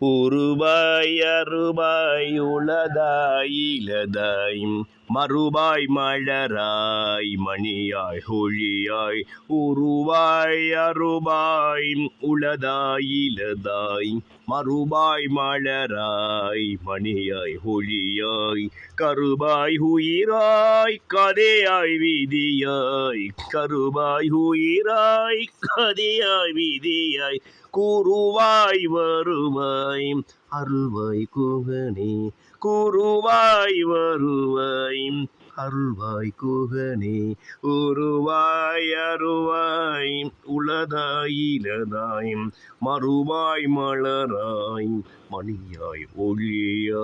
உருவாய் அருவாய் உளதாய் இலதாய் மறுபாய் மலராய் மணியாய் ஹொழியாய் உருவாய் அருபாய் உளதாய் இலதாய் மறுபாய் மலராய் மணியாய் ஹொழியாய் கருபாய் உயிராய் கதையாய் விதியாய். கருபாய் உயிராய் கதையாய் விதியாய். கூறுவாய் வருவாய் அருள்வாய் குகனே. கூறுவாய் வருவாய். அருள்வாய் குகனே உருவாய் அருவாய் உளதாய் இலதாய் மறுவாய் மலராய் மணியாய் ஒளியாய்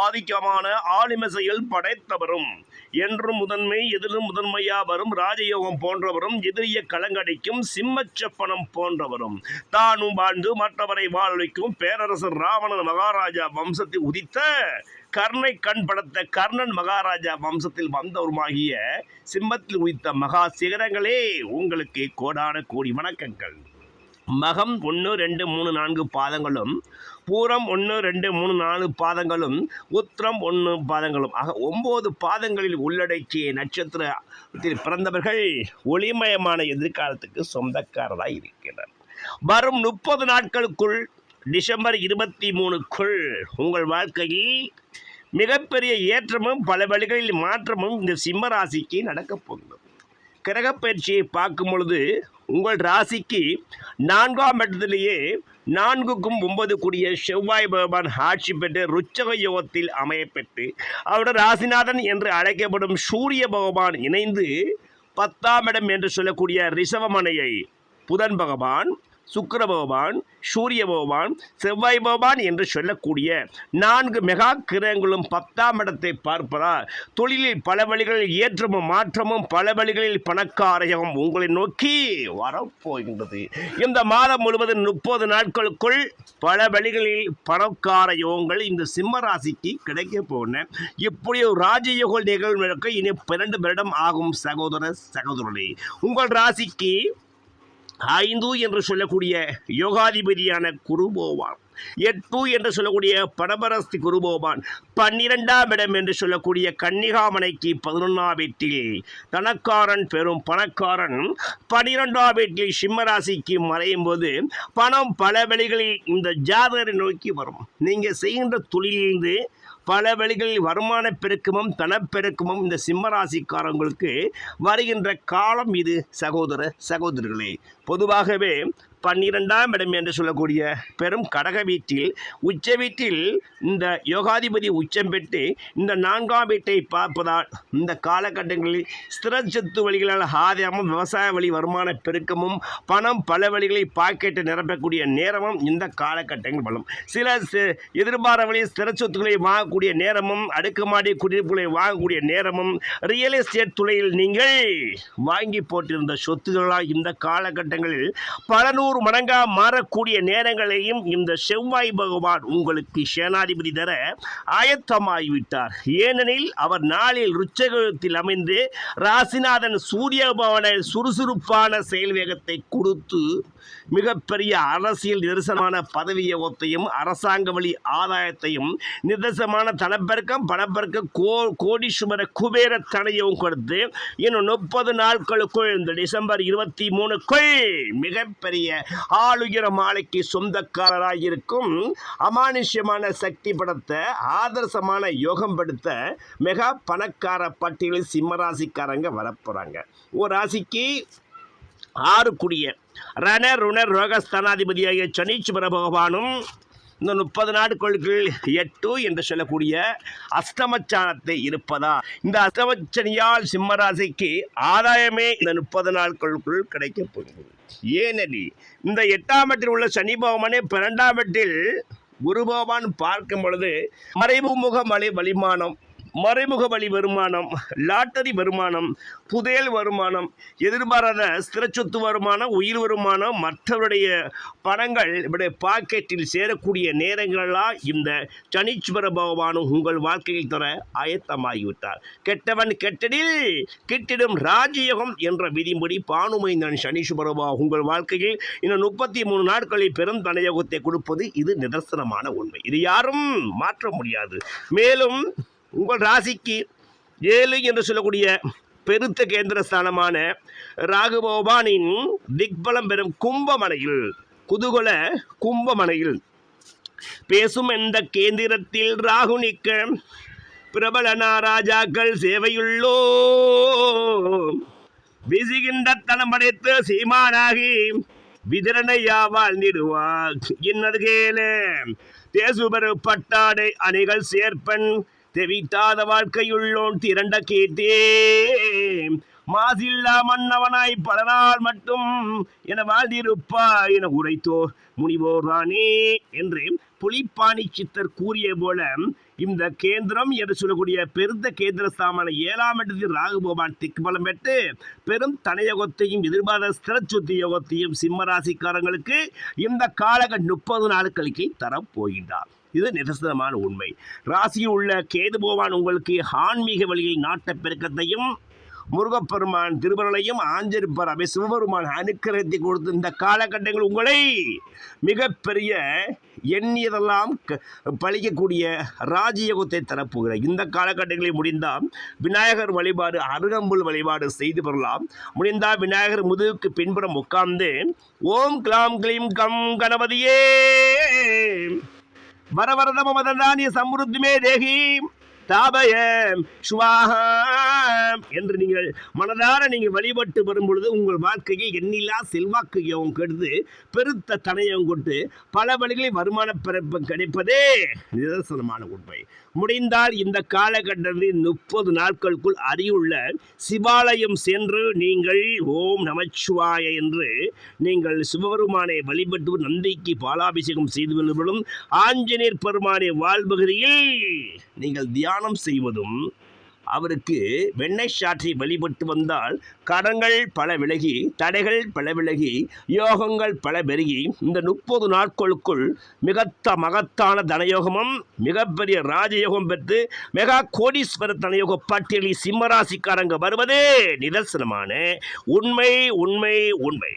ஆதிக்கமான ஆலிமசையில் படைத்தவரும் என்றும் முதன்மை எதிலும் முதன்மையா வரும் ராஜயோகம் போன்றவரும் எதிரிய கலங்கடிக்கும் சிம்மச்சப்பனம் போன்றவரும். தானும் வாழ்ந்து மற்றவரை வாழ்விக்கும் பேரரசர் ராவணன் மகாராஜா வம்சத்தை உதித்த கர்ணை கண் படத்த கர்ணன் மகாராஜா வம்சத்தில் வந்தவருமாகிய சிம்மத்தில் உயித்த மகா சிகரங்களே உங்களுக்கு கோடான கோடி வணக்கங்கள். மகம் ஒன்று ரெண்டு மூணு நான்கு பாதங்களும் பூரம் ஒன்று ரெண்டு மூணு நாலு பாதங்களும் உத்திரம் ஒன்று பாதங்களும். ஆக ஒம்பது பாதங்களில் உள்ளடக்கிய நட்சத்திரத்தில் பிறந்தவர்கள் ஒளிமயமான எதிர்காலத்துக்கு சொந்தக்காரராக இருக்கிறார் வரும் முப்பது நாட்களுக்குள் டிசம்பர் இருபத்தி மூணுக்குள் உங்கள் வாழ்க்கையில் மிகப்பெரிய ஏற்றமும் பல வழிகளில் மாற்றமும் இந்த சிம்ம ராசிக்கு நடக்கப் போகிறது கிரகப்பயிற்சியை பார்க்கும் பொழுது உங்கள் ராசிக்கு நான்காம் இடத்திலேயே நான்குக்கும் ஒன்பது கூடிய செவ்வாய் பகவான் ஆட்சி பெற்று ருச்சக யோகத்தில் அமையப்பெற்று அவருடைய ராசிநாதன் என்று அழைக்கப்படும் சூரிய பகவான் இணைந்து பத்தாம் இடம் என்று சொல்லக்கூடிய ரிஷவமனையை புதன் பகவான் சுக்கர பகவான் சூரிய பகவான் செவ்வாய் பகவான் என்று சொல்லக்கூடிய நான்கு மெகா கிரகங்களும் பத்தாம் இடத்தை பார்ப்பதால் தொழிலில் பல வழிகளில் ஏற்றமும் மாற்றமும் பல வழிகளில் பணக்காரயம் உங்களை நோக்கி வரப்போகின்றது. இந்த மாதம் முழுவதும் முப்பது நாட்களுக்குள் பல வழிகளில் பணக்கார யோகங்கள் இந்த சிம்ம ராசிக்கு கிடைக்க போன இப்படி ஒரு ராஜயோக நிகழ்வுகளுக்கு இனி பன்னெண்டு வருடம் ஆகும் சகோதர சகோதரனே உங்கள் ராசிக்கு ஐந்து என்று சொல்லக்கூடிய யோகாதிபதியான குருபோவான் எட்டு என்று சொல்லக்கூடிய படபரஸ்தி குருபோவான் பன்னிரெண்டாம் இடம் என்று சொல்லக்கூடிய கன்னிகாமனைக்கு பதினொன்றாம் வீட்டில் தனக்காரன் பெரும் பணக்காரன். பனிரெண்டாம் வீட்டில் சிம்மராசிக்கு மறையும் போது பணம் பல வழிகளில் இந்த ஜாதகரை நோக்கி வரும். நீங்கள் செய்கின்ற தொழிலிருந்து பல வழிகளில் வருமான பெருக்கமும் தனப்பெருக்கமும் இந்த சிம்மராசிக்காரங்களுக்கு வருகின்ற காலம் இது சகோதர சகோதரர்களே பொதுவாகவே பன்னிரெண்டாம் இடம் என்று சொல்லக்கூடிய பெரும் கடக வீட்டில் உச்ச வீட்டில் இந்த யோகாதிபதி உச்சம் பெற்று இந்த நான்காம் வீட்டை பார்ப்பதால் இந்த காலகட்டங்களில் ஸ்திர சொத்து வழிகளால் ஆதாயமும் விவசாய வழி வருமான பெருக்கமும் பணம் பல வழிகளில் பாக்கெட்டை நிரப்பக்கூடிய நேரமும் இந்த காலகட்டங்கள் வரும். சில எதிர்பார வழி ஸ்திர சொத்துக்களை வாங்கக்கூடிய நேரமும் அடுக்குமாடி குடியிருப்புகளை வாங்கக்கூடிய நேரமும் ரியல் எஸ்டேட் துறையில் நீங்கள் வாங்கி போட்டிருந்த சொத்துக்களால் இந்த காலகட்டங்களில் பல நூறு மடங்காக மாறக்கூடிய நேரங்களையும் இந்த செவ்வாய் பகவான் உங்களுக்கு சேனாதிபதி தர ஆயத்தமாகிவிட்டார் ஏனெனில் அவர் நாளில் ருச்சகத்தில் அமைந்து ராசிநாதன் சூரிய பவன சுறுசுறுப்பான செயல் வேகத்தை கொடுத்து மிகப்பெரிய அரசியல் நிதர்சனமான பதவியோகத்தையும் அரசாங்க வழி ஆதாயத்தையும் நிதர்சனமான தனப்பெருக்கம் பணப்பெருக்கம் கோ கோடீஸ்வர குபேர தனையும் கொடுத்து இன்னும் முப்பது நாட்களுக்குள் இந்த டிசம்பர் இருபத்தி மூணுக்குள் மிகப்பெரிய ஆளுகிற மாலைக்கு சொந்தக்காரராக இருக்கும் அமானுஷ்யமான சக்தி படத்தை ஆதர்சமான யோகம் படுத்த மெகா பணக்கார பட்டியலில் சிம்மராசிக்காரங்க வரப்போகிறாங்க ஒரு ராசிக்கு ஆறு குடிய ரண ருணர் ரோகஸ்தானாதிபதியாகிய சனீஸ்வர பகவானும் இந்த முப்பது நாட்களுக்குள் எட்டு என்று சொல்லக்கூடிய அஸ்தமச்சானத்தை இருப்பதா? இந்த அஷ்டமச்சனியால் சிம்மராசிக்கு ஆதாயமே இந்த முப்பது நாட்களுக்குள் கிடைக்கப் போகிறது. ஏனெனில் இந்த எட்டாம் எட்டில் உள்ள சனி பகவானே பன்னெண்டாம் எட்டில் குரு பகவான் பார்க்கும் பொழுது மறைமுக மலை வலிமானம் மறைமுக வழி வருமானம் லாட்டரி வருமானம் புதையல் வருமானம் எதிர்பாராத ஸ்திர சொத்து வருமானம் உயிர் வருமானம் மற்றவருடைய பணங்கள் இவருடைய பாக்கெட்டில் சேரக்கூடிய நேரங்களெல்லாம் இந்த சனீஸ்வர பகவானும் உங்கள் வாழ்க்கையில் தர ஆயத்தமாகிவிட்டார். கெட்டவன் கெட்டடில் கிட்டிடும் ராஜயோகம் என்ற விதிமுறை பானுமைந்தன் சனீஸ்வர உங்கள் வாழ்க்கையில் இன்னும் முப்பத்தி மூணு நாட்களில் பெரும் தனயோகத்தை கொடுப்பது இது நிதர்சனமான உண்மை. இது யாரும் மாற்ற முடியாது. மேலும் உங்கள் ராசிக்கு ஏழு என்று சொல்லக்கூடிய பெருத்த கேந்திர ஸ்தானமான ராகுபவானின் திக்பலம் பெறும் கும்பமனையில் குதூகல கும்பமனையில் பேசும் எந்த கேந்திரத்தில் ராகு நிற்க? பிரபலனா ராஜாக்கள் சேவையுள்ளோ விசிகின்ற தனம் படைத்து சீமானாகி விதிரணையா வாழ்ந்திடுவார் இன்னது கேளு. தேசுபரு பட்டாடை அணிகள் சேர்ப்பன். தெவிட்டாத வாழ்க்கையுள்ளோன் திரண்ட கேட்டே. மாசில்லா மன்னவனாய் பல நாள் மட்டும் என வாழ்ந்திருப்பா என உரைத்தோர் முனிவோரானே என்று புலிப்பாணி சித்தர் கூறிய போல இந்த கேந்திரம் என்று சொல்லக்கூடிய பெருந்த கேந்திர ஸ்தாமான ஏழாம் இடத்தில் ராகுபோபான் திக்குபலம் பெற்று பெரும் தனயோகத்தையும் எதிர்பாராத ஸ்திரச்சுத்தி யோகத்தையும் சிம்மராசிக்காரங்களுக்கு இந்த காலக முப்பது நாட்களுக்கு தரப்போகின்றார். இது நிதர்சனமான உண்மை. ராசியில் உள்ள கேது போவான் உங்களுக்கு ஆன்மீக வழியில் நாட்ட பெருக்கத்தையும் முருகப்பெருமான் திருவருளையும் ஆஞ்சரிப்பர் அவை சிவபெருமான் அனுக்கிரகத்தை கொடுத்து இந்த காலகட்டங்கள் உங்களை மிகப்பெரிய எண்ணியதெல்லாம் க- பழிக்கக்கூடிய ராஜயோகத்தை தரப்போகிறார் இந்த காலகட்டங்களில் முடிந்தால் விநாயகர் வழிபாடு அருகம்புல் வழிபாடு செய்து பெறலாம். முடிந்தால் விநாயகர் முதுகுக்கு பின்புறம் உட்கார்ந்து ஓம் கிளாம் கிளீம் கம் கணபதியே! వరవరదమ మదనాని సమృద్ధి మే దేహీ. தாபய சுவாஹா என்று நீங்கள் மனதார நீங்கள் வழிபட்டு வரும்பொழுது உங்கள் வாழ்க்கையை எண்ணிலா செல்வாக்கையும் கெடுத்து பெருத்த தனையம் கொண்டு பல வழிகளில் வருமான பிறப்பு கிடைப்பதே நிதர்சனமான உண்மை. முடிந்தால் இந்த காலகட்டத்தில் முப்பது நாட்களுக்குள் அருகிலுள்ள சிவாலயம் சென்று நீங்கள் ஓம் நமச்சிவாய என்று நீங்கள் சிவபெருமானை வழிபட்டு நந்திக்கு பாலாபிஷேகம் செய்து வருவதும் ஆஞ்சநேயர் பெருமானை வாழ்பகுதியில் நீங்கள் தானம் செய்வதும் அவருக்கு வெண்ணெய் சாற்றி வழிபட்டு வந்தால் கடங்கள் பல விலகி தடைகள் பல விலகி யோகங்கள் பல பெருகி இந்த முப்பது நாட்களுக்குள் மிகத்த மகத்தான தனயோகமும் மிகப்பெரிய ராஜயோகம் பெற்று மெகா கோடீஸ்வர தனயோக பட்டியலில் சிம்மராசிக்காரங்க வருவதே நிதர்சனமான உண்மை உண்மை உண்மை.